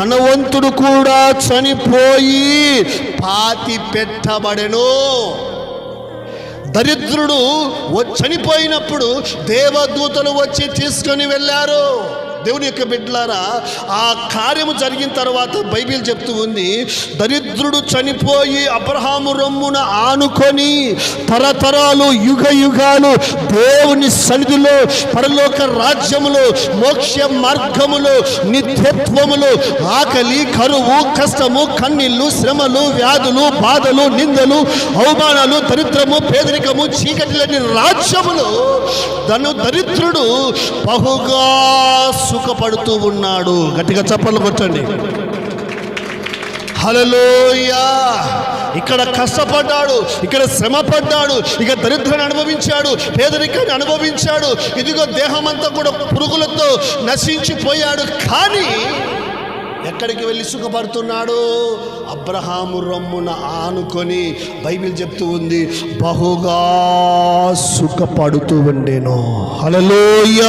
ధనవంతుడు కూడా చనిపోయి పాతి పెట్టబడెను. దరిద్రుడు చనిపోయినప్పుడు దేవదూతలు వచ్చి తీసుకొని వెళ్ళారు. దేవుని యొక్క బిడ్డలారా ఆ కార్యము జరిగిన తర్వాత బైబిల్ చెప్తూ ఉంది దరిద్రుడు చనిపోయి అబ్రహాము రొమ్మున ఆనుకొని తరతరాలు యుగ యుగాలు దేవుని సన్నిధిలో పరలోక రాజ్యములో మోక్ష మార్గములో నిత్యత్వములో ఆకలి కరువు కష్టము కన్నీళ్ళు శ్రమలు వ్యాధులు బాధలు నిందలు అవమానాలు దరిద్రము పేదరికము చీకటిలని రాజ్యములు తను దరిద్రుడు బహుగా సుఖపడుతూ ఉన్నాడు. గట్టిగా చప్పట్లు కొట్టండి. హలలోయా ఇక్కడ కష్టపడ్డాడు ఇక్కడ శ్రమ పడ్డాడు ఇక దరిద్రాన్ని అనుభవించాడు పేదరికాన్ని అనుభవించాడు. ఇదిగో దేహమంతా కూడా పురుగులతో నశించిపోయాడు. కానీ ఎక్కడికి వెళ్ళి సుఖపడుతున్నాడు? అబ్రహాము రమ్మున ఆనుకొని బైబిల్ చెప్తూ ఉంది బహుగా సుఖపడుతూ ఉండేను. హలలోయ